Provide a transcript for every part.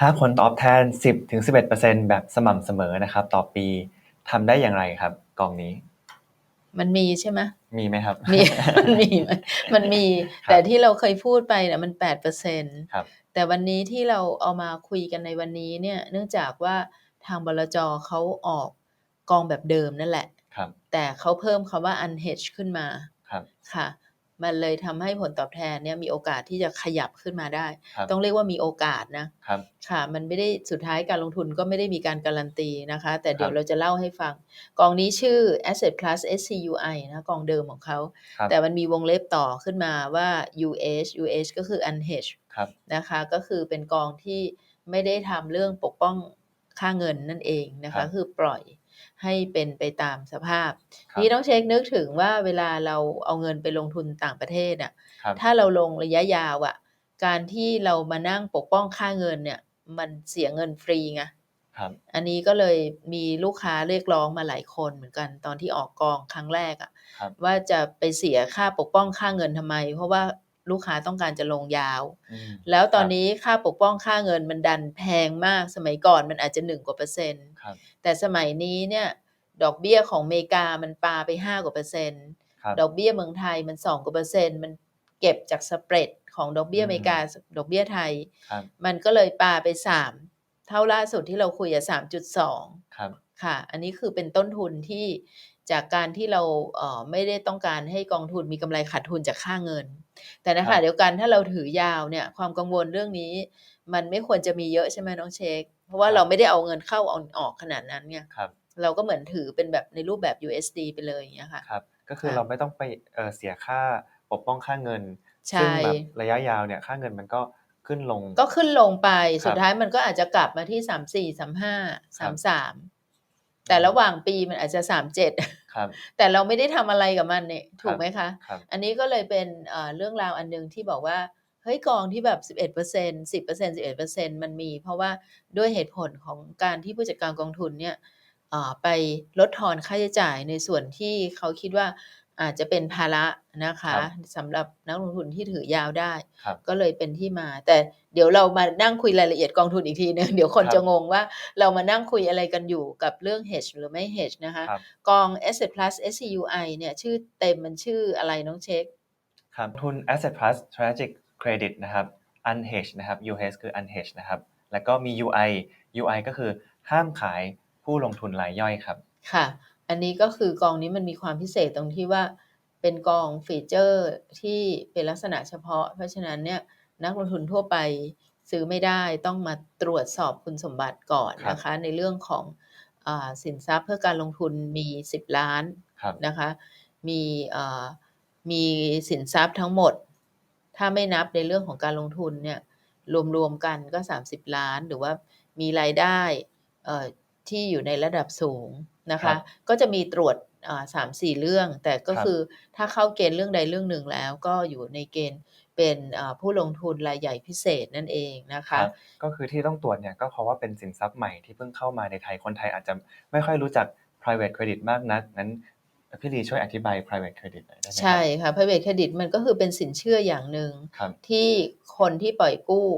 หาผลตอบแทน 10-11%แบบสม่ำเสมอนะครับ ต่อปีทำได้อย่างไรครับ กองนี้ มันมีใช่ไหมมีไหมครับ มีมันมีมันมันมีครับแต่ที่เราเคยพูดไปเนี่ยมันแปดเปอร์เซ็นครับแต่วันนี้ที่เราเอามาคุยกันในวันนี้เนี่ย เนื่องจากว่าทางบลจเขาออกกองแบบเดิมนั่นแหละครับแต่เขาเพิ่มคำว่า unhedged ขึ้นมาครับค่ะ มันเลยทำให้ผลตอบแทนเนี่ยมีโอกาสที่จะขยับขึ้นมาได้ครับต้องเรียกว่ามีโอกาสนะครับค่ะมันไม่ได้สุดท้ายการลงทุนก็ไม่ได้มีการการันตีนะคะ แต่เดี๋ยวครับเราจะเล่าให้ฟัง กองนี้ชื่อ Asset Plus SCUI นะกองเดิมของเขาครับแต่มันมีวงเล็บต่อขึ้นมาว่า UH UH ก็คือ unhedged ครับนะคะก็คือเป็นกองที่ไม่ได้ทำเรื่องปกป้องค่าเงินนั่นเองนะครัคะบคือปล่อย ให้เป็นไปตามสภาพครับนี่ต้องเช็คนึกถึงว่าเวลาเราเอาเงินไปลงทุนต่างประเทศอะครับถ้าเราลงระยะยาวอะ การที่เรามานั่งปกป้องค่าเงินเนี่ย มันเสียเงินฟรีไงครับอันนี้ก็เลยมีลูกค้าเรียกร้องมาหลายคนเหมือนกันตอนที่ออกกองครั้งแรกอะครับว่าจะไปเสียค่าปกป้องค่าเงินทำไม เพราะว่า ลูกค้าต้องการจะลงยาวอืมแล้วตอนครับนี้ค่าปกป้องค่าเงินมันดันแพงมากสมัยก่อนมันอาจจะหนึ่งกว่าเปอร์เซ็นต์ครับแต่สมัยนี้เนี่ยดอกเบี้ยของอเมริกามันปาไปห้ากว่าเปอร์เซ็นต์ครับดอกเบี้ยเมืองไทยมันสองกว่าเปอร์เซ็นต์มันเก็บจากสเปรดของดอกเบี้ยอืมอเมริกาดอกเบี้ยไทยครับมันก็เลยปาไปสามเท่าล่าสุดที่เราคุยอะสามจุดสองครับค่ะ อันนี้คือเป็นต้นทุนที่ จากการที่เราเอ่อไม่ได้ต้องการให้กองทุนมีกำไรขาดทุนจากค่าเงิน แต่นะครัคะบ เดียวกันถ้าเราถือยาวเนี่ยความกังวลเรื่องนี้ มันไม่ควรจะมีเยอะใช่ไหมน้องเช็คเพราะว่าเราไม่ได้เอาเงินเข้าเอาออกขนาดนั้นไงครับ เราก็เหมือนถือเป็นแบบในรูปแบบ USD ไปเลยอย่างเงี้ยค่ะ ครับ ก็คือค่ะ เราไม่ต้องไปเอ่อเสียค่าปกป้องค่าเงิน ใช่ ซึ่งแบบระยะยาวเนี่ยค่าเงินมันก็ขึ้นลงก็ขึ้นลงไปครับสุดท้ายมันก็อาจจะกลับมาที่สามสี่สามห้าครัสามบสามแต่ระหว่างปีมันอาจจะสามเจ็ด ครับ แต่เราไม่ได้ทำอะไรกับมันเนี่ยถูกไหมคะครับอันนี้ก็เลยเป็นเอ่อเรื่องราวอันหนึงที่บอกว่าเฮ้ยกองที่แบบ 11% 10% 11%มันมี เพราะว่าด้วยเหตุผลของการที่ผู้จัดการกองทุนเนี่ยเอ่อไปลดทอนค่าใช้จ่ายในส่วนที่เขาคิดว่า อาจจะเป็นภาระนะคะครับสำหรับนักลงทุนที่ถือยาวได้ครับก็เลยเป็นที่มา แต่เดี๋ยวเรามานั่งคุยรายละเอียดกองทุนอีกทีนึงเดี๋ยวคนครับจะงงว่าเรามานั่งคุยอะไรกันอยู่กับเรื่อง hedge หรือไม่ hedge นะคะครับกอง Asset Plus SCUI เนี่ยชื่อเต็มมันชื่ออะไรน้องเช็คครับทุน Asset Plus Strategic Credit นะครับ Unhedged นะครับ UH คือ Unhedged นะครับแล้วก็มี UI UI ก็คือห้ามขายผู้ลงทุนรายย่อยครับค่ะ อันนี้ก็คือกองนี้มันมีความพิเศษตรงที่ว่าเป็นกองฟีเจอร์ที่เป็นลักษณะเฉพาะ เพราะฉะนั้นเนี่ยนักลงทุนทั่วไปซื้อไม่ได้ต้องมาตรวจสอบคุณสมบัติก่อนครับนะคะ ในเรื่องของอาสินทรัพย์เพื่อการลงทุนมี 10 ล้านครับนะคะ มีเอ่อมีสินทรัพย์ทั้งหมด ถ้าไม่นับในเรื่องของการลงทุนเนี่ยรวมๆกันก็ 30 ล้านหรือว่ามีรายได้เอ่อ ที่อยู่ในระดับสูงนะครัคะบก็จะมีตรวจอ่าสามสี่เรื่อง แต่ก็ครับคือถ้าเข้าเกณฑ์เรื่องใดเรื่องหนึ่งแล้ว ก็อยู่ในเกณฑ์เป็นอ่าผู้ลงทุนรายใหญ่พิเศษนั่นเองนะครัคะบก็คือที่ต้องตรวจเนี่ยก็เพราะว่าเป็นสินทรัพย์ใหม่ที่เพิ่งเข้ามาในไทยคนไทยอาจจะไม่ค่อยรู้จัก private credit มากนักงั้นพี่ลีช่วยอธิบาย private credit หน่อยได้ไหมครับใช่ค่ะ private credit มันก็คือเป็นสินเชื่ออย่างหนึ่งครับที่คนที่ปล่อยกู้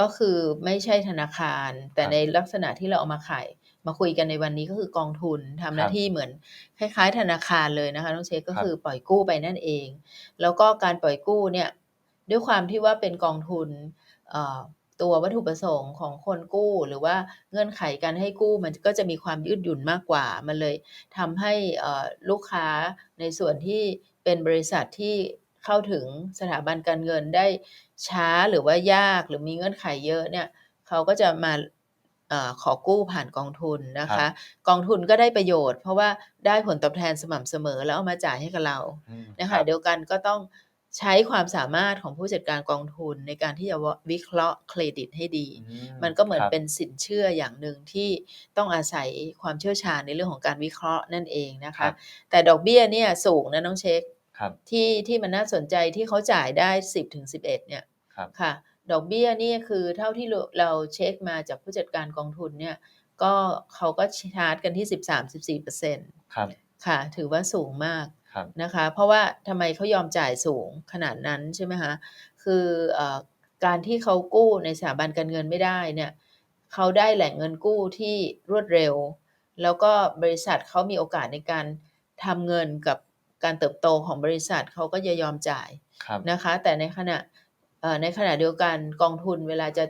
ก็คือไม่ใช่ธนาคาร แต่ครับในลักษณะที่เราเอามาขาย มาคุยกันในวันนี้ก็คือกองทุนทำหน้าครับที่เหมือนคล้ายๆ ธนาคารเลยนะคะน้องเชคก็ครับคือปล่อยกู้ไปนั่นเอง แล้วก็การปล่อยกู้เนี่ยด้วยความที่ว่าเป็นกองทุนเอ่อตัววัตถุประสงค์ของคนกู้หรือว่าเงื่อนไขการให้กู้มันก็จะมีความยืดหยุ่นมากกว่า มันเลยทำให้เอ่อลูกค้าในส่วนที่เป็นบริษัทที่เข้าถึงสถาบันการเงินได้ช้าหรือว่ายากหรือมีเงื่อนไขเยอะเนี่ยเขาก็จะมาเออขอกู้ผ่านกองทุนนะครัคะ บ กองทุนก็ได้ประโยชน์ เพราะว่าได้ผลตอบแทนสม่ำเสมอแล้วเอามาจ่ายให้กับเราอืมนะครัคะบเดียวกันก็ต้องใช้ความสามารถของผู้จัดการกองทุนในการที่จะวิเคราะห์เครดิตให้ดี อืมันก็เหมือนครับเป็นสินเชื่ออย่างหนึ่งที่ต้องอาศัยความเชี่ยวชาญในเรื่องของการวิเคราะห์นั่นเองนะครัคะ บแต่ดอกเบี้ยเนี่ยสูงนะน้องเช็ค ครับ ที่ที่มันน่าสนใจที่เขาจ่ายได้10ถึง11เนี่ยครับค่ะ ดอกเบี้ยนี่คือเท่าที่เราเราเช็คมาจากผู้จัดการกองทุนเนี่ยก็เขาก็ชาร์จกันที่ 13-14เปอร์เซ็นต์ครับค่ะ ถือว่าสูงมากครับนะคะ เพราะว่าทำไมเขายอมจ่ายสูงขนาดนั้นใช่ไหมคะคือเออการที่เขากู้ในสถาบันการเงินไม่ได้เนี่ยเขาได้แหล่งเงินกู้ที่รวดเร็ว แล้วก็บริษัทเขามีโอกาสในการทำเงินกับการเติบโตของบริษัทเขาก็จะยอมจ่ายครับนะคะ แต่ในขณะเอ่อ ในขณะเดียวกันกองทุนเวลาจะ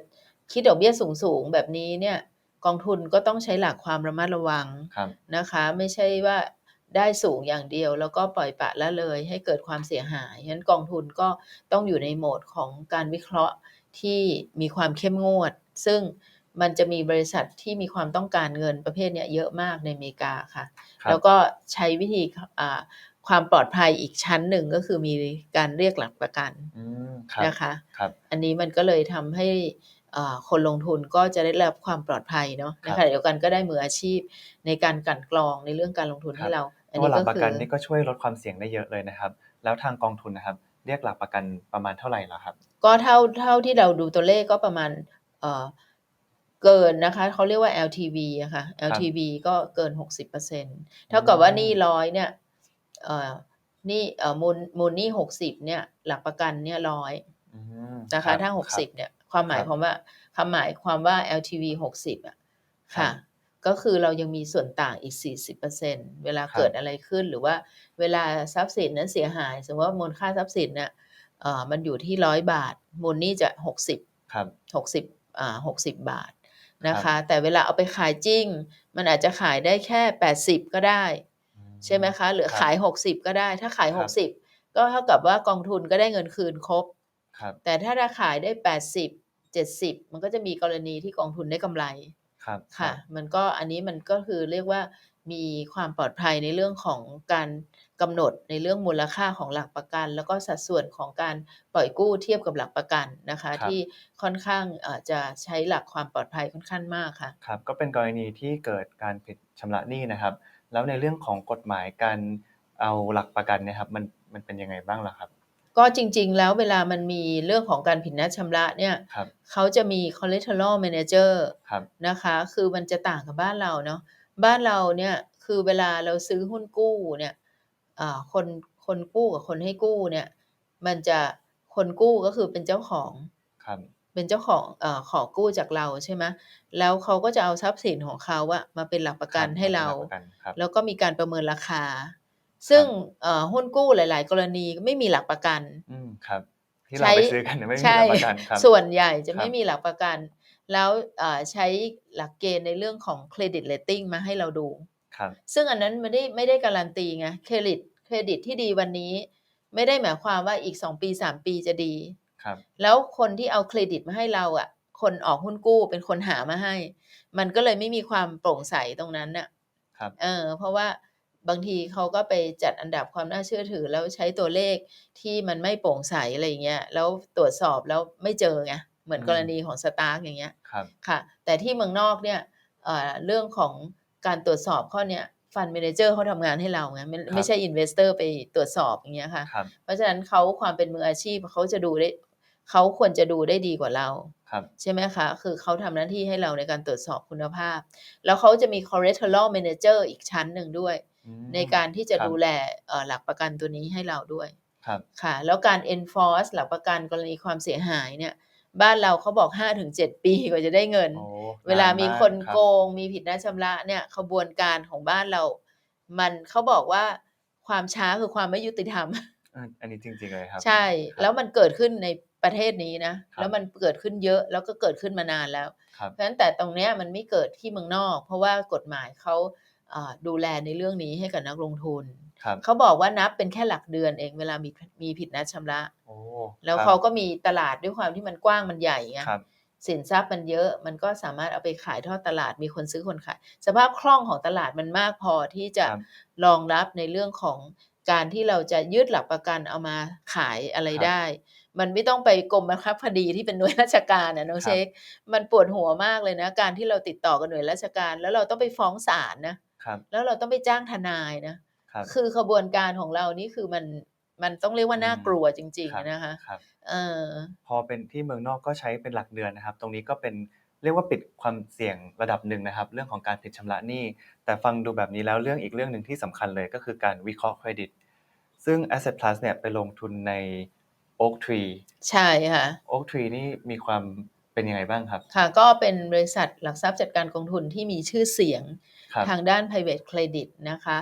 คิดดอกเบี้ยสูงๆแบบนี้เนี่ยกองทุนก็ต้องใช้หลักความระมัดระวังครับนะคะ ไม่ใช่ว่าได้สูงอย่างเดียว แล้วก็ปล่อยปละละเลย ให้เกิดความเสียหายฉะนั้นกองทุนก็ต้องอยู่ในโหมดของการวิเคราะห์ที่มีความเข้มงวด ซึ่งมันจะมีบริษัทที่มีความต้องการเงินประเภทเนี้ยเยอะมากในอเมริกาค่ะครับแล้วก็ใช้วิธีอ่า ความปลอดภัยอีกชั้นหนึ่งก็คือมีการเรียกหลักประกันอืมครับนะคะครับอันนี้มันก็เลยทำให้อ่าคนลงทุนก็จะได้รับความปลอดภัยเนาะคในรับขณะเดียวกันก็ได้มืออาชีพในการกลั่นกรองในเรื่องการลงทุนครับให้เรา อันตัวนี้หลัก็กประคือกันนี่ก็ช่วยลดความเสี่ยงได้เยอะเลยนะครับ แล้วทางกองทุนนะครับ เรียกหลักประกันประมาณเท่าไหร่ล่ะครับ ก็เท่าเท่าที่เราดูตัวเลขก็ประมาณเอ่อเกินนะคะเขาเรียกว่า LTV อะค่ะ LTV ก็เกิน 60%เท่ากับว่าหนี้ร้อยเนี่ยเอ่อห นี่เอ่อมูลมูลหนี้60เนี่ย หลักประกันเนี่ยร้อยอืมนะรัคะบถ้ารับ60เนี่ยความหมายครับความว่าความหมายความว่า LTV 60อะครัค่ะบก็คือเรายังมีส่วนต่างอีก 40%เวลาครับเกิดอะไรขึ้นหรือว่าเวลาทรัพย์สินนั้นเสียหาย สมมติว่ามูลค่าทรัพย์สินเนี่ยเอ่อมันอยู่ที่ร้อยบาท มูลหนี้จะ60ครับ60อ่า60บาทนะคะ แต่เวลาเอาไปขายจริง มันอาจจะขายได้แค่ 80 ก็ได้อื ใช่ไหมคะหรือครับขาย 60 ก็ได้ ถ้าขายครับ60 ก็เท่ากับว่ากองทุนก็ได้เงินคืนครบครับแต่ถ้าราขายได้ 80 70 มันก็จะมีกรณีที่กองทุนได้กำไรครับค่ะ มันก็อันนี้มันก็คือเรียกว่ามีความปลอดภัยในเรื่องของการกำหนดในเรื่องมูลค่าของหลักประกัน แล้วก็สัดส่วนของการปล่อยกู้เทียบกับหลักประกันนะคะครับที่ค่อนข้างเอ่อจะใช้หลักความปลอดภัยค่อนข้างมากค่ะครับก็เป็นกรณีที่เกิดการผิดชำระหนี้นะครับ แล้วในเรื่องของกฎหมายการเอาหลักประกันเนี่ยครับมันมันเป็นยังไงบ้างล่ะครับ ก็จริง ๆ แล้วเวลามันมีเรื่องของการผิดนัดชำระเนี่ยครับ เขาจะมี collateral manager ครับ นะคะ คือมันจะต่างกับบ้านเราเนาะบ้านเราเนี่ยคือเวลาเราซื้อหุ้นกู้เนี่ยอ่าคนคนกู้กับคนให้กู้เนี่ย มันจะคนกู้ก็คือเป็นเจ้าของ ครับ เป็นเจ้าของเอ่อขอกู้จากเราใช่ไหมแล้วเขาก็จะเอาทรัพย์สินของเขาอะมาเป็นหลักประกันครับให้เรามป็นหลักประกันครับ แล้วก็มีการประเมินราคา ซึ่งเอ่อหุ้นกู้หลาย ๆ กรณีไม่มีหลักประกัน อืมครับ ที่เราไปซื้อกันเนี่ยไม่มีหใช่ลักประกันครับ ส่วนใหญ่จะครับ ไม่มีหลักประกัน แล้วเอ่อใช้หลักเกณฑ์ในเรื่องของเครดิตเ a ตติ้งมาให้เราดู ครับ ซึ่งอันนั้นไม่ได้ไม่ได้การันตีไงเครดิตเครดิตที่ดีวันนี้ ไม่ได้หมายความว่าอีก 2 ปี 3 ปีจะดี ครับ แล้วคนที่เอาเครดิตมาให้เราอะ คนออกหุ้นกู้เป็นคนหามาให้ มันก็เลยไม่มีความโปร่งใสตรงนั้นน่ะครับเออเพราะว่าบางทีเขาก็ไปจัดอันดับความน่าเชื่อถือ แล้วใช้ตัวเลขที่มันไม่โปร่งใสอะไรอย่างเงี้ยแล้วตรวจสอบแล้วไม่เจอไงเหมือนอืมกรณีของสตาร์กอย่างเงี้ยครับค่ะ แต่ที่เมืองนอกเนี่ยเอ่อเรื่องของการตรวจสอบข้อเนี้ยฟันเมนเจอร์เขาทำงานให้เราไงไม่ครับไม่ใช่อินเวสเตอร์ไปตรวจสอบอย่างเงี้ยค่ะครับเพราะฉะนั้นเขาความเป็นมืออาชีพเขาจะดูได้ เขาควรจะดูได้ดีกว่าเราครับใช่ไหมคะ คือเขาทำหน้าที่ให้เราในการตรวจสอบคุณภาพ แล้วเขาจะมี collateral manager อีกชั้นหนึ่งด้วยอืมในการที่จะครับดูแลเอ่อหลักประกันตัวนี้ให้เราด้วยครับค่ะ แล้วการ enforce หลักประกันกรณีความเสียหายเนี่ย บ้านเราเขาบอก 5-7 ปีกว่าจะได้เงินโอ้เวลานนมีกคนรับโกง มีผิดนัดชำระเนี่ยขบวนการของบ้านเรา มันเขาบอกว่าความช้าคือความไม่ยุติธรรมอ่าอันนี้จริงๆเลยครับ ใช่ครับแล้วมันเกิดขึ้นใน ประเทศนี้นะครับแล้วมันเกิดขึ้นเยอะแล้วก็เกิดขึ้นมานานแล้วครับเพราะฉะนั้นแต่ตรงเนี้ยมันไม่เกิดที่เมืองนอก เพราะว่ากฎหมายเขาเอ่อดูแลในเรื่องนี้ให้กับนักลงทุนครับเขาบอกว่านับเป็นแค่หลักเดือนเองเวลามีมีผิดนัดชำระโอ้แล้วครับเขาก็มีตลาดด้วยความที่มันกว้างมันใหญ่ไงครับสินทรัพย์มันเยอะมันก็สามารถเอาไปขายทอดตลาดมีคนซื้อคนขาย สภาพคล่องของตลาดมันมากพอที่จะครับรองรับในเรื่องของการที่เราจะยืดหลักประกันเอามาขายอะไรครับได้ มันไม่ต้องไปกรมบังคับคดีที่เป็นหน่วยราชการนะน้องครับเช็คมันปวดหัวมากเลยนะ การที่เราติดต่อกับหน่วยราชการ แล้วเราต้องไปฟ้องศาลนะครับแล้วเราต้องไปจ้างทนายนะครับคือขบวนการของเรานี่คือมันมันต้องเรียกว่าน่าอืมกลัวจริงครับๆนะคะครับเออพอเป็นที่เมืองนอกก็ใช้เป็นหลักเดือนนะครับ ตรงนี้ก็เป็นเรียกว่าปิดความเสี่ยงระดับหนึ่งนะครับ เรื่องของการผิดชำระหนี้ แต่ฟังดูแบบนี้แล้วเรื่องอีกเรื่องหนึ่งที่สำคัญเลยก็คือการวิเคราะห์เครดิต ซึ่ง Asset Plus เนี่ยไปลงทุนใน Oak Tree ใช่ค่ะ Oak Tree นี่มีความเป็นยังไงบ้างครับ ค่ะ ก็เป็นบริษัทหลักทรัพย์จัดการกองทุนที่มีชื่อเสียงครับทางด้าน private credit นะคะ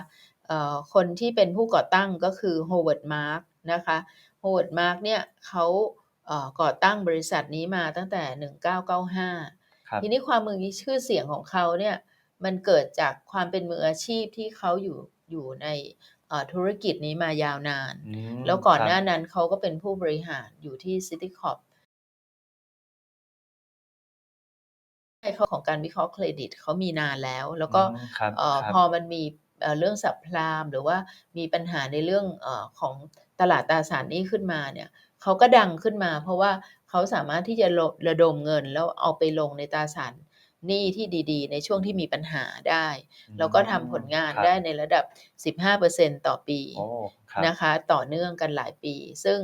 เอ่อคนที่เป็นผู้ก่อตั้งก็คือ Howard Mark นะคะ Howard Mark เนี่ยเขาเอ่อก่อตั้งบริษัทนี้มาตั้งแต่ 1995ครับทีนี้ความมือชื่อเสียงของเขาเนี่ยมันเกิดจากความเป็นมืออาชีพที่เขาอยู่อยู่ในเอ่อ ธุรกิจนี้มายาวนานอืมแล้วก่อนครับหน้านั้นเขาก็เป็นผู้บริหารอยู่ที่ City Corp ให้เขาของการวิเคราะห์เครดิตเขามีนานแล้ว แล้วก็อืมครับเอ่อครับพอมันมีเอ่อเรื่องสับพลามหรือว่ามีปัญหาในเรื่องเออของตลาดตราสารหนี้ขึ้นมาเนี่ยเขาก็ดังขึ้นมา เพราะว่าเขาสามารถที่จะระระดมเงินแล้วเอาไปลงในตราสาร หนี้ที่ดีๆ ในช่วงที่มีปัญหาได้ แล้วก็ทำผลงานครับได้ในระดับ 15%ต่อปีโอ้ครับนะคะ ต่อเนื่องกันหลายปี ซึ่ง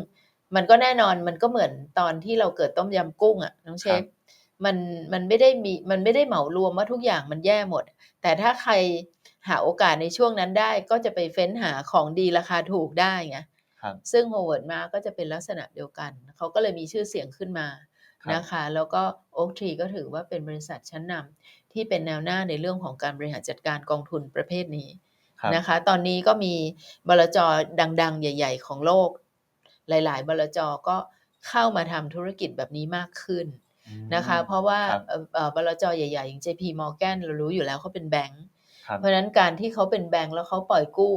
มันก็แน่นอนมันก็เหมือนตอนที่เราเกิดต้มยำกุ้งอะ่ะน้องเชฟมันมันไม่ได้มีมันไม่ได้เหมารวมว่าทุกอย่างมันแย่หมด แต่ถ้าใครหาโอกาสในช่วงนั้นได้ก็จะไปเฟ้นหาของดีราคาถูกได้ไงครับซึ่งโฮเวิร์ดมาก็จะเป็นลักษณะเดียวกัน เขาก็เลยมีชื่อเสียงขึ้นมา ครับนะคะ แล้วก็โอ๊กทรีก็ถือว่าเป็นบริษัทชั้นนำที่เป็นแนวหน้าในเรื่องของการบริหารจัดการกองทุนประเภทนี้ครับนะคะ ตอนนี้ก็มีบลจดัง ๆ ใหญ่ ๆ ของโลก หลาย ๆบลจก็เข้ามาทำธุรกิจแบบนี้มากขึ้นอืม นะคะ เพราะว่าครับเอ่อเอ่อบลจใหญ่ๆ อย่าง JP Morgan เรารู้อยู่แล้วเขาเป็นแบงก์ครับ เพราะฉะนั้นการที่เขาเป็นแบงก์แล้วเขาปล่อยกู้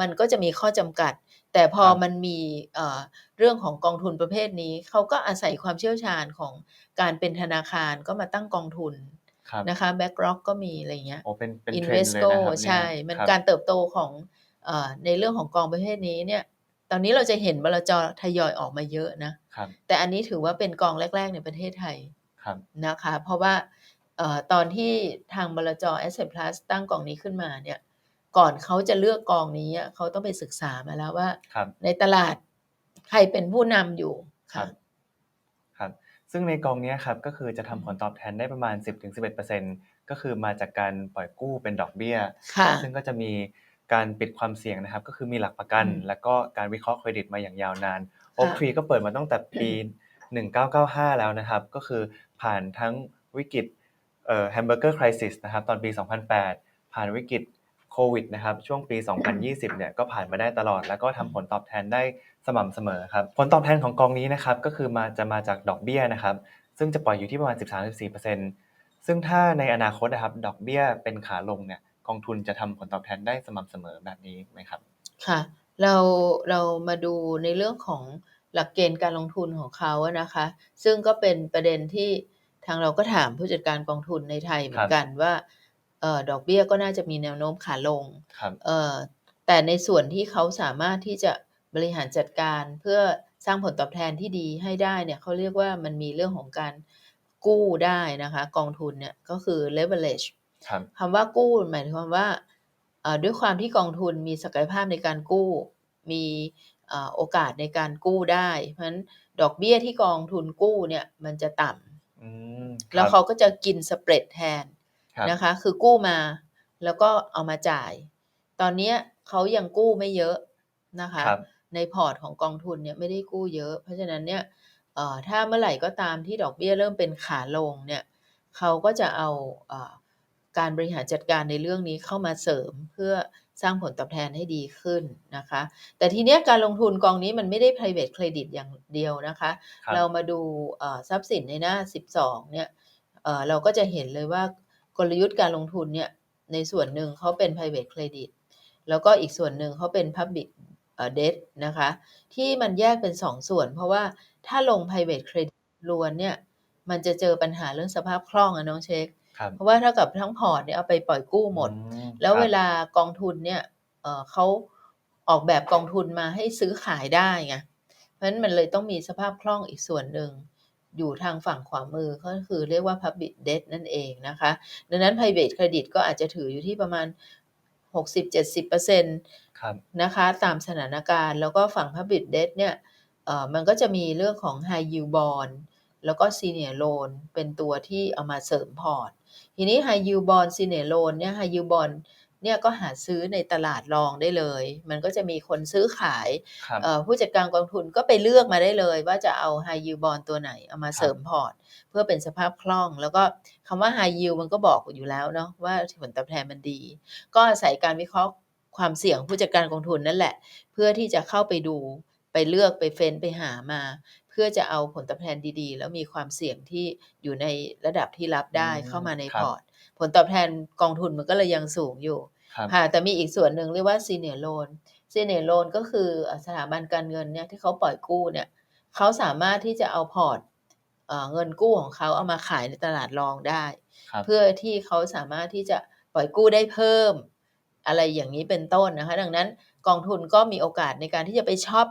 มันก็จะมีข้อจำกัด แต่พอครับ มันมีเอ่อเรื่องของกองทุนประเภทนี้ เขาก็อาศัยความเชี่ยวชาญของการเป็นธนาคารก็มาตั้งกองทุนครับ นะคะ BlackRock ก็มีอะไรเงี้ย โอ้เป็นเป็นอินเทรเวนด์สเลยโกนะครับใช่เยมันครับการเติบโตของเอ่อในเรื่องของกองประเภทนี้เนี่ย ตอนนี้เราจะเห็นบลจทยอยออกมาเยอะนะ ครับแต่อันนี้ถือว่าเป็นกองแรก ๆ ในประเทศไทย ครับนะคะเพราะว่าเอ่อตอนที่ทางบลจ Asset Plus ตั้งกองนี้ขึ้นมาเนี่ย ก่อนเขาจะเลือกกองนี้อะเขาต้องไปศึกษามาแล้วว่า ครับในตลาดใครเป็นผู้นำอยู่ครัค่ะ บครับ ซึ่งในกองเนี้ยครับก็คือจะทำผลตอบแทนได้ประมาณ 10-11%ก็คือมาจากการปล่อยกู้เป็นดอกเบี้ย ค่ะ ซึ่งก็จะมีการปิดความเสี่ยงนะครับ ก็คือมีหลักประกัน อืมแล้วก็การวิเคราะห์เครดิตมาอย่างยาวนานค่ะโอ๊กทรีก็เปิดมาตั้งแต่ปี 1995 แล้วนะครับ ก็คือผ่านทั้งวิกฤตเอ่อแฮมเบอร์เกอร์คริสิสนะครับตอนปี 2008 ผ่านวิกฤต โควิดนะครับช่วงปี 2020 เนี่ยก็ผ่านมาได้ตลอด แล้วก็ทำผลตอบแทนได้สม่ำเสมอครับผลตอบแทนของกองนี้นะครับก็คือมาจะมาจากดอกเบี้ยนะครับซึ่งจะปล่อยอยู่ที่ประมาณ 13-14%ซึ่งถ้าในอนาคตนะครับดอกเบี้ยเป็นขาลงเนี่ยกองทุนจะทำผลตอบแทนได้สม่ำเสมอแบบนี้ไหมครับค่ะเราเรามาดูในเรื่องของหลักเกณฑ์การลงทุนของเขาอะนะคะ ซึ่งก็เป็นประเด็นที่ทางเราก็ถามผู้จัดการกองทุนในไทยเหมือนกันว่าเออ ดอกเบี้ยก็น่าจะมีแนวโน้มขาลงครับเอ่อแต่ในส่วนที่เขาสามารถที่จะบริหารจัดการเพื่อสร้างผลตอบแทนที่ดีให้ได้เนี่ยเขาเรียกว่ามันมีเรื่องของการกู้ได้นะคะ กองทุนเนี่ยก็คือ leverage ครับคำว่ากู้หมายความว่าเอ่อด้วยความที่กองทุนมีศักยภาพในการกู้ มีเอ่อโอกาสในการกู้ได้ เพราะฉะนั้นดอกเบี้ยที่กองทุนกู้เนี่ยมันจะต่ำอืมแล้วเขาก็จะกินสเปรดแทนครับ นะคะ คือกู้มาแล้วก็เอามาจ่าย ตอนเนี้ยเขายังกู้ไม่เยอะนะคะครับในพอร์ตของกองทุนเนี่ยไม่ได้กู้เยอะ เพราะฉะนั้นเนี่ยเอ่อถ้าเมื่อไหร่ก็ตามที่ดอกเบี้ยเริ่มเป็นขาลงเนี่ยเขาก็จะเอาเอ่อการบริหารจัดการในเรื่องนี้เข้ามาเสริมเพื่อสร้างผลตอบแทนให้ดีขึ้นนะคะ แต่ทีเนี้ยการลงทุนกองนี้มันไม่ได้ private credit อย่างเดียวนะคะครับเรามาดูเอ่อทรัพย์สินในหน้า 12เนี่ยเอ่อเราก็จะเห็นเลยว่า กลยุทธ์การลงทุนเนี่ยในส่วนหนึ่งเขาเป็น private credit แล้วก็อีกส่วนหนึ่งเขาเป็น public เอ่อ debt นะคะ ที่มันแยกเป็น2ส่วน เพราะว่าถ้าลง private credit ล้วนเนี่ยมันจะเจอปัญหาเรื่องสภาพคล่องอะน้องเช็คครับเพราะว่าเท่ากับทั้งพอร์ตเนี่ยเอาไปปล่อยกู้หมดอืมแล้วครับเวลากองทุนเนี่ยเอ่อเขาออกแบบกองทุนมาให้ซื้อขายได้ไงเพราะฉะนั้นมันเลยต้องมีสภาพคล่องอีกส่วนหนึ่ง อยู่ทางฝั่งขวามือก็คือเรียกว่า public debt นั่นเองนะคะ ดังนั้น private credit ก็อาจจะถืออยู่ที่ประมาณ 60-70%ครับนะคะตามสถานการณ์แล้วก็ฝั่ง public debt เนี่ยเอ่อมันก็จะมีเรื่องของ high yield bond แล้วก็ senior loan เป็นตัวที่เอามาเสริมพอร์ต ทีนี้ high yield bond senior loan เนี่ย high yield bond เนี่ยก็หาซื้อในตลาดรองได้เลย มันก็จะมีคนซื้อขายครับเอ่อผู้จัดการกองทุนก็ไปเลือกมาได้เลย ว่าจะเอา High Yield Bond ตัวไหนเอามาครับเสริมพอร์ต เพื่อเป็นสภาพคล่อง แล้วก็คำว่า High Yield มันก็บอกอยู่แล้วเนาะว่าผลตอบแทนมันดี ก็อาศัยการวิเคราะห์ความเสี่ยงผู้จัดการกองทุนนั่นแหละ เพื่อที่จะเข้าไปดูไปเลือกไปเฟ้นไปหามา เพื่อจะเอาผลตอบแทนดีๆ แล้วมีความเสี่ยงที่อยู่ในระดับที่รับได้อืมเข้ามาในครับพอร์ต ผลตอบแทนกองทุนมันก็เลยยังสูงอยู่ ครับค่ะแต่มีอีกส่วนหนึ่งเรียกว่า senior loan senior loan ก็คือเอ่อสถาบันการเงินเนี่ยที่เขาปล่อยกู้เนี่ยเขาสามารถที่จะเอาพอร์ตเอ่อเงินกู้ของเขาเอามาขายในตลาดรองได้ครับเพื่อที่เขาสามารถที่จะปล่อยกู้ได้เพิ่ม อะไรอย่างนี้เป็นต้นนะคะ ดังนั้นกองทุนก็มีโอกาสในการที่จะไปช็อป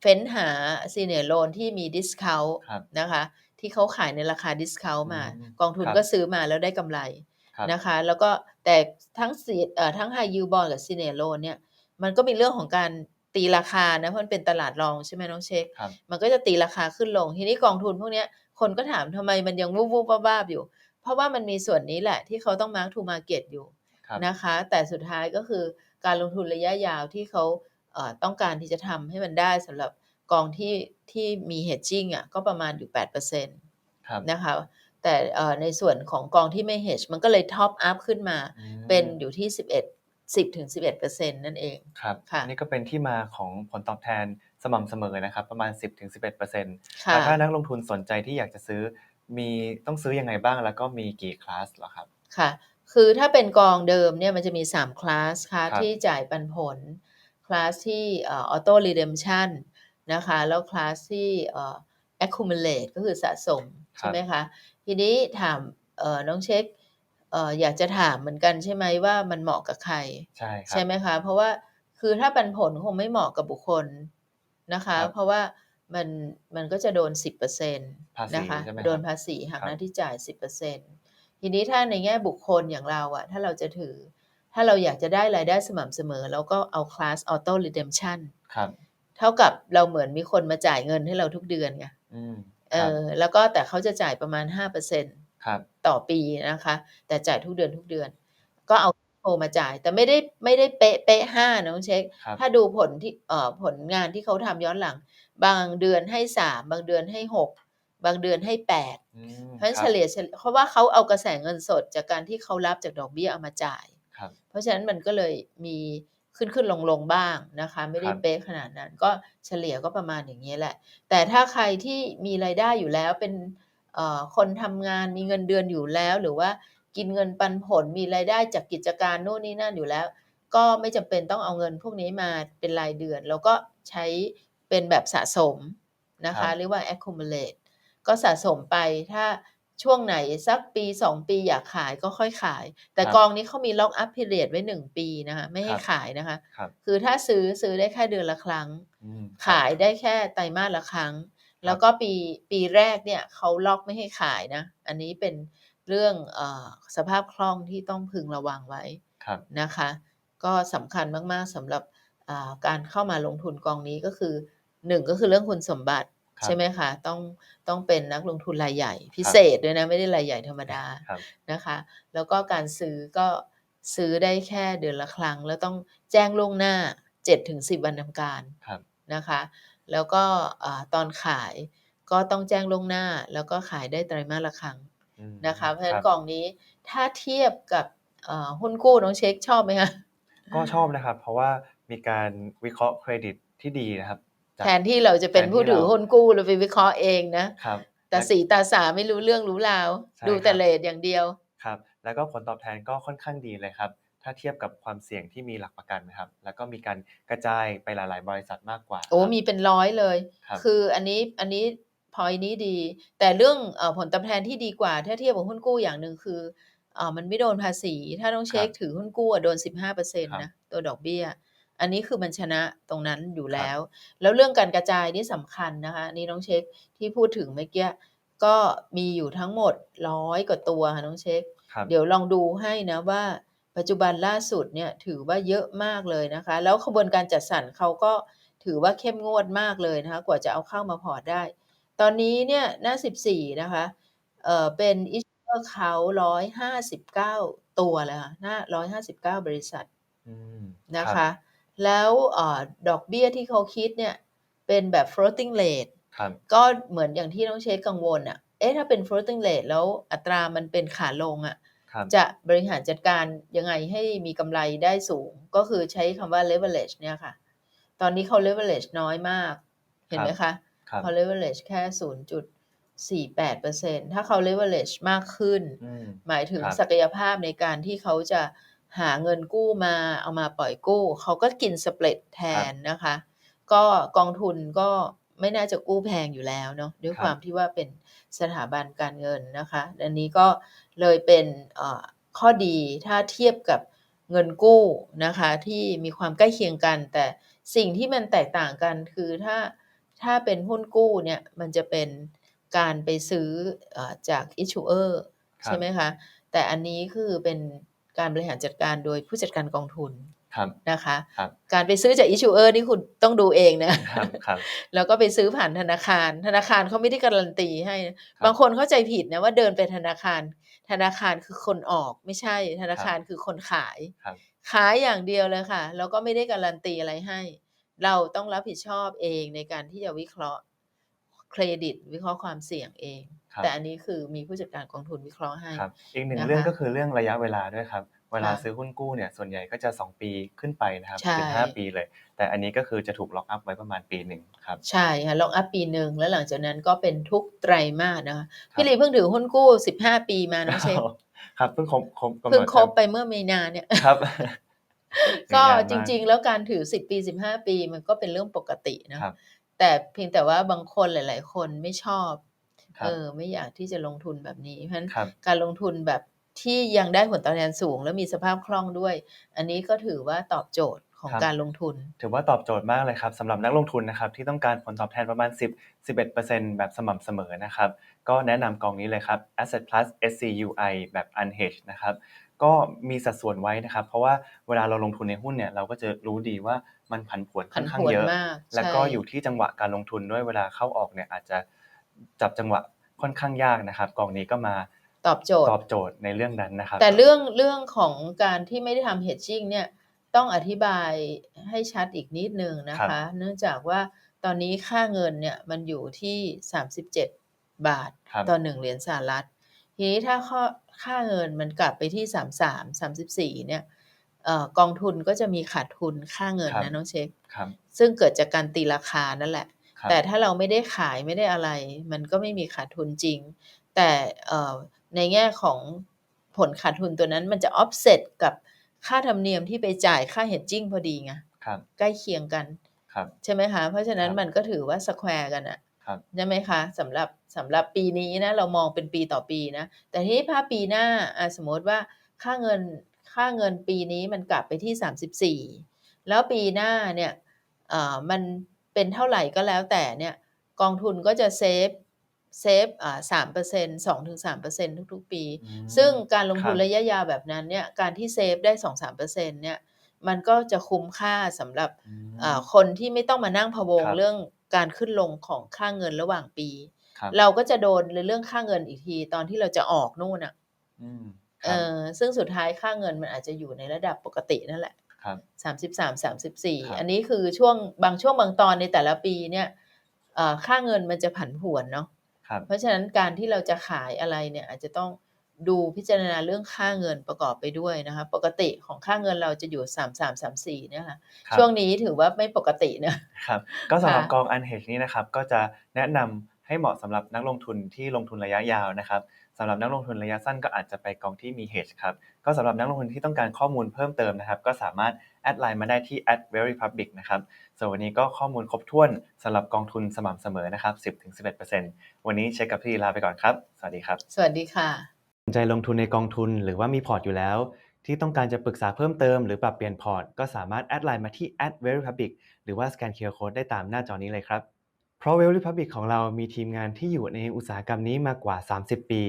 เฟ้นหา senior loan ที่มี discount ครับนะคะ ที่เขาขายในราคา discount มาอืมกองทุนครับก็ซื้อมาแล้วได้กำไรครับ นะคะ แล้วก็แต่ทั้งสีเอ่อทั้ง High Yield Bond กับ Senior Loan เนี่ย มันก็มีเรื่องของการตีราคานะเพราะมันเป็นตลาดรองใช่ไหมน้องเช็ค ครับ มันก็จะตีราคาขึ้นลง ทีนี้กองทุนพวกเนี้ยคนก็ถามทำไมมันยังวูบวูบวาบวาบอยู่ เพราะว่ามันมีส่วนนี้แหละที่เขาต้อง mark to market อยู่ครับ นะคะ แต่สุดท้ายก็คือการลงทุนระยะยาวที่เขาเอ่อต้องการที่จะทำให้มันได้สำหรับกองที่ที่มี hedging อะก็ประมาณอยู่8%ครับนะคะ แต่เอ่อในส่วนของกองที่ไม่ hedge มันก็เลย top up ขึ้นมาอืมเป็นอยู่ที่ 11 10ถึง11%นั่นเองครับค่ะนี่ก็เป็นที่มาของผลตอบแทนสม่ำเสมอนะครับ ประมาณ 10-11%ค่ะแล้วถ้านักลงทุนสนใจที่อยากจะซื้อมีต้องซื้อยังไงบ้างแล้วก็มีกี่คลาสเหรอครับค่ะ คือถ้าเป็นกองเดิมเนี่ยมันจะมี 3 คลาสคลาสครับที่จ่ายปันผล คลาสที่เออโต้รีเดมชันนะคะ แล้วคลาสที่เอ่อ accumulate ก็คือสะสมใช่ไหมคะ ทีนี้ถามเอ่อน้องเช็คเอ่ออยากจะถามเหมือนกันใช่ไหมว่ามันเหมาะกับใคร ใช่ครับ ใช่ไหมคะ เพราะว่าคือถ้าปันผลคงไม่เหมาะกับบุคคลนะคะ ครับเพราะว่ามันมันก็จะโดน 10%ภาษีนะคะ ใช่ไหมครับโดนภาษีหักครับ หน้าที่จ่าย 10%ทีนี้ถ้าในแง่บุคคลอย่างเราอะถ้าเราจะถือ ถ้าเราอยากจะได้รายได้สม่ำเสมอ แล้วก็เอาคลาส auto redemption ครับ เท่ากับเราเหมือนมีคนมาจ่ายเงินให้เราทุกเดือนไง อืม เอครับ อแล้วก็แต่เขาจะจ่ายประมาณ5%ครับ ต่อปีนะคะ แต่จ่ายทุกเดือนทุกเดือน ก็เอาโทรมาจ่าย แต่ไม่ได้ไม่ได้เป๊ะเป๊ะห้าน้องเช็ค ครับ ถ้าดูผลที่เอ่อผลงานที่เขาทำย้อนหลัง บางเดือนให้สามบางเดือนให้หกบางเดือนให้แปดอืม เพราะฉะนั้นคเฉรับลี่ยเฉลี่ยเพราะว่าเขาเอากระแสเงินสดจากการที่เขารับจากดอกเบี้ยเอามาจ่าย ครับ เพราะฉะนั้นมันก็เลยมี ขึ้นขึ้นลงลงบ้างนะคะ ไม่ได้ครับเป๊ะขนาดนั้น ก็เฉลี่ยก็ประมาณอย่างนี้ยแหละ แต่ถ้าใครที่มีรายได้อยู่แล้วเป็นเอ่อคนทำงานมีเงินเดือนอยู่แล้ว หรือว่ากินเงินปันผลมีรายได้จากกิจการโน่นนี่นั่นอยู่แล้ว ก็ไม่จำเป็นต้องเอาเงินพวกนี้มาเป็นรายเดือน แล้วก็ใช้เป็นแบบสะสมนะครัคะบเรียกว่า accumulate ก็สะสมไปถ้า ช่วงไหนสักปีสองปีอยากขายก็ค่อยขาย แต่ครับกองนี้เขามี lock up period ไว้หนึ่งปีนะคะไม่ให้ครับขายนะคะครับคือถ้าซื้อซื้อได้แค่เดือนละครั้งอืมขายได้แค่ไตรมาสละครั้ง แล้วก็ปีปีแรกเนี่ยเขาล็อกไม่ให้ขายนะ อันนี้เป็นเรื่องเออสภาพคล่องที่ต้องพึงระวังไว้ครับนะคะ ก็สำคัญมากๆสำหรับอ่าการเข้ามาลงทุนกองนี้ก็คือหนึ่งก็คือเรื่องคุณสมบัติครับ ใช่ไหมคะต้องต้องเป็นนักลงทุนรายใหญ่พิเศษด้วยนะไม่ได้รายใหญ่ธรรมดาครับนะคะ แล้วก็การซื้อก็ซื้อได้แค่เดือนละครั้ง แล้วต้องแจ้งล่วงหน้า 7-10 วันทำการครับนะคะ แล้วก็อ่าตอนขายก็ต้องแจ้งล่วงหน้า แล้วก็ขายได้ไตรมาสละครั้งอืมนะคะเพราะฉะนั้คนบกองนี้ถ้าเทียบกับเอ่อหุ้นกู้น้องเช็คชอบไหมคะก็ชอบนะครับ เพราะว่ามีการวิเคราะห์เครดิตที่ดีนะครับจาก แทนที่เราจะเป็นแทนที่ผู้ถือเราหุ้นกู้เราไปวิเคราะห์เองนะครับแต่และสีตาสาไม่รู้เรื่องรู้ราวใช่ดูแต่ครับเลทอย่างเดียวครับแล้วก็ผลตอบแทนก็ค่อนข้างดีเลยครับ ถ้าเทียบกับความเสี่ยงที่มีหลักประกันนะครับ แล้วก็มีการกระจายไปหลาย ๆ บริษัทมากกว่า โอ้ครับมีเป็นร้อยเลยครับคืออันนี้อันนี้พอยนี้ดี แต่เรื่องเออผลตอบแทนที่ดีกว่า ถ้าเทียบกับหุ้นกู้อย่างหนึ่งคือเออมันไม่โดนภาษี ถ้าต้องเช็คถือหุ้นกู้อะโดน 15%นะตัวดอกเบี้ย อันนี้คือมันชนะตรงนั้นอยู่แล้ว แล้วเรื่องการกระจายนี่สำคัญนะคะอันนี่น้องเช็คที่พูดถึงเมื่อกี้ก็มีอยู่ทั้งหมดร้อยกว่าตัวค่ะน้องเช็คครับเดี๋ยวลองดูให้นะว่าปัจจุบันล่าสุดเนี่ยถือว่าเยอะมากเลยนะคะ แล้วขบวนการจัดสรรเขาก็ถือว่าเข้มงวดมากเลยนะคะ กว่าจะเอาเข้ามาพอร์ตได้ ตอนนี้เนี่ยหน้า 14 นะคะเอ่อเป็น issuer เขา159 ตัวเลยค่ะหน้าร้อยห้าสิบเก้าบริษัทอืมนะรับคะ แล้วเออดอกเบี้ยที่เขาคิดเนี่ยเป็นแบบ floating rate ครับ ก็เหมือนอย่างที่น้องเชคกังวลอะ่ะ เอ๊ะถ้าเป็น floating rate แล้วอัตรามันเป็นขาลงอะ่ะ ครับ จะบริหารจัดการยังไงให้มีกำไรได้สูง ก็คือใช้คำว่า leverage เนี่ยค่ะ ตอนนี้เขา leverage น้อยมาก เห็นไหมคะ ครับ เขา leverage แค่ 0.48%ถ้าเขา leverage มากขึ้น อืม หมายถึงครับ ศักยภาพในการที่เขาจะ หาเงินกู้มาเอามาปล่อยกู้ เขาก็กินสเปรดแทนนะคะ ก็กองทุนก็ไม่น่าจะกู้แพงอยู่แล้วเนาะด้วยครับความที่ว่าเป็นสถาบันการเงินนะคะอันนี้ก็เลยเป็นเอ่อข้อดีถ้าเทียบกับเงินกู้นะคะที่มีความใกล้เคียงกัน แต่สิ่งที่มันแตกต่างกันคือถ้าถ้าเป็นหุ้นกู้เนี่ยมันจะเป็นการไปซื้อเออจาก issuer ครับใช่ไหมคะ แต่อันนี้คือเป็น การบริหารจัดการโดยผู้จัดการกองทุนครับนะคะครับการไปซื้อจาก issuer นี่คุณต้องดูเองนะครับครับแล้วก็ไปซื้อผ่านธนาคาร ธนาคารเขาไม่ได้การันตีให้นะบางคนเข้าใจผิดนะว่าเดินไปธนาคาร ธนาคารคือคนออกไม่ใช่ ธนาคารคือคนขายครับขายอย่างเดียวเลยค่ะแล้วก็ไม่ได้การันตีอะไรให้ เราต้องรับผิดชอบเองในการที่จะวิเคราะห์เครดิต วิเคราะห์ความเสี่ยงเองครับ แต่อันนี้คือมีผู้จัดการกองทุนวิเคราะห์ให้ครับอีกหนึ่งนะคะเรื่องก็คือเรื่องระยะเวลาด้วยครับเวลาค่ะซื้อหุ้นกู้เนี่ยส่วนใหญ่ก็จะ 2 ปีขึ้นไปนะครับใช่ถึง5ปีเลย แต่อันนี้ก็คือจะถูกล็อกอัพไว้ประมาณปีหนึ่งครับใช่ค่ะล็อกอัพปีหนึ่งแล้วหลังจากนั้นก็เป็นทุกไตรมาสนะคะครับพี่ลีเพิ่งถือหุ้นกู้ 15 ปีมาน้องเชฟครับเพิ่งครบครบกำหนดเพิ่งครบใช่หมไปเมื่อมีนาเนี่ยครับ ก็ยาวมากจริง ๆ แล้วการถือ 10 ปี 15 ปีมันก็เป็นเรื่องปกตินะครับแต่เพียงแต่ว่าบางคนหลาย ๆ คนไม่ชอบครับ เออไม่อยากที่จะลงทุนแบบนี้เพราะฉะนั้นครับการลงทุนแบบที่ยังได้ผลตอบแทนสูง และมีสภาพคล่องด้วย อันนี้ก็ถือว่าตอบโจทย์ของครับการลงทุน ถือว่าตอบโจทย์มากเลยครับสำหรับนักลงทุนนะครับที่ต้องการผลตอบแทนประมาณ 10 11%แบบสม่ำเสมอนะครับก็แนะนำกองนี้เลยครับ Asset Plus SCUI แบบ Unhedged นะครับก็มีสัดส่วนไว้นะครับ เพราะว่าเวลาเราลงทุนในหุ้นเนี่ยเราก็จะรู้ดีว่ามันผันผวนค่อนข้างเยอะผันผวนมากแล้วก็ใช่อยู่ที่จังหวะการลงทุนด้วยเวลาเข้าออกเนี่ยอาจจะ จับจังหวะค่อนข้างยากนะครับ กองนี้ก็มาตอบโจทย์ตอบโจทย์ในเรื่องนั้นนะครับ แต่เรื่องเรื่องของการที่ไม่ได้ทำ hedging เนี่ยต้องอธิบายให้ชัดอีกนิดนึงนะครัคะบเนื่องจากว่าตอนนี้ค่าเงินเนี่ยมันอยู่ที่ 37 บาทครับต่อหนึ่งเหรียญสหรัฐ ทีนี้ถ้าข้อค่าเงินมันกลับไปที่ 33 34 เนี่ยเอ่อกองทุนก็จะมีขาดทุนค่าเงินครับนะน้องเช็คครับซึ่งเกิดจากการตีราคานั่นแหละครับ แต่ถ้าเราไม่ได้ขายไม่ได้อะไร มันก็ไม่มีขาดทุนจริง แต่เอ่อในแง่ของผลขาดทุนตัวนั้นมันจะ offset กับค่าธรรมเนียมที่ไปจ่ายค่า hedging พอดีไงครับใกล้เคียงกันครับใช่ไหมคะ เพราะฉะนั้นครับมันก็ถือว่าสแควร์กันอะครับใช่ไหมคะสำหรับสำหรับปีนี้นะเรามองเป็นปีต่อปีนะ แต่ที่ถ้าปีหน้าอะสมมติว่าค่าเงินค่าเงินปีนี้มันกลับไปที่ 34 แล้วปีหน้าเนี่ยเอ่อมัน เป็นเท่าไหร่ก็แล้วแต่เนี่ยกองทุนก็จะเซฟเซฟอ่าสามเปอร์เซ็นต์สองถึงสามเปอร์เซ็นต์ทุกๆ ปีอืมซึ่งการลงทุนครับระยะยาวแบบนั้นเนี่ยการที่เซฟได้สองสามเปอร์เซ็นต์เนี่ยมันก็จะคุ้มค่าสำหรับอืมอ่าคนที่ไม่ต้องมานั่งพะวงครับเรื่องการขึ้นลงของค่าเงินระหว่างปีครับเราก็จะโดนในเรื่องค่าเงินอีกที ตอนที่เราจะออกนู่นอะอืมคเอรับอซึ่งสุดท้ายค่าเงินมันอาจจะอยู่ในระดับปกตินั่นแหละครับ สามสิบสามสามสิบสี่ครับอันนี้คือช่วงบางช่วงบางตอนในแต่ละปีเนี่ยเอ่อค่าเงินมันจะผันผวนเนาะครับเพราะฉะนั้นการที่เราจะขายอะไรเนี่ยอาจจะต้องดูพิจารณาเรื่องค่าเงินประกอบไปด้วยนะคะปกติของค่าเงินเราจะอยู่สามสามสามสี่เนี่ยค่ะครับช่วงนี้ถือว่าไม่ปกตินะครับก็สำหรับค่ะกอง Unhedged นี้นะครับก็จะแนะนำให้เหมาะสำหรับนักลงทุนที่ลงทุนระยะยาวนะครับ สำหรับนักลงทุนระยะสั้นก็อาจจะไปกองที่มี hedge ครับ ก็สำหรับนักลงทุนที่ต้องการข้อมูลเพิ่มเติมนะครับ ก็สามารถแอดไลน์มาได้ที่ @verypublic นะครับส่วนวันนี้ก็ข้อมูลครบถ้วนสำหรับกองทุนสม่ำเสมอนะครับ10-11%วันนี้เช็คกับพี่ลาไปก่อนครับ สวัสดีครับ สวัสดีค่ะสนใจลงทุนในกองทุนหรือว่ามีพอร์ตอยู่แล้ว ที่ต้องการจะปรึกษาเพิ่มเติมหรือปรับเปลี่ยนพอร์ตก็สามารถแอดไลน์มาที่ @verypublic หรือว่าสแกน QR Code ได้ตามหน้าจอนี้เลยครับ เพราะ Very Republic ของเรามีทีมงานที่อยู่ในอุตสาหกรรมนี้มากกว่า 30 ปี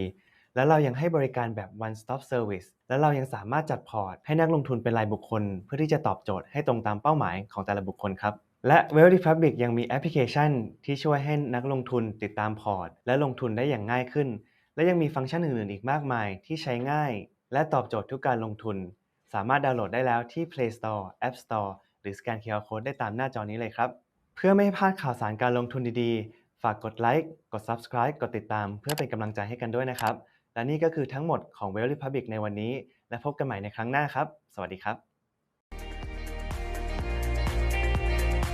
และเรายังให้บริการแบบ one stop service และเรายังสามารถจัดพอร์ตให้นักลงทุนเป็นรายบุคคล เพื่อที่จะตอบโจทย์ให้ตรงตามเป้าหมายของแต่ละบุคคลครับ และ Very Republic ยังมีแอปพลิเคชัน ที่ช่วยให้นักลงทุนติดตามพอร์ต และลงทุนได้อย่างง่ายขึ้น และยังมีฟังก์ชันอื่นๆ อีกมากมาย ที่ใช้ง่าย และตอบโจทย์ทุกการลงทุน สามารถดาวน์โหลดได้แล้วที่ Play Store, App Store หรือสแกน QR Code ได้ตามหน้าจอนี้เลยครับ เพื่อไม่ให้พลาดข่าวสารการลงทุนดีๆ ฝากกดไลค์ กด Subscribe กดติดตาม เพื่อเป็นกำลังใจให้กันด้วยนะครับ และนี่ก็คือทั้งหมดของ Well Republic ในวันนี้ และพบกันใหม่ในครั้งหน้าครับ สวัสดีครับ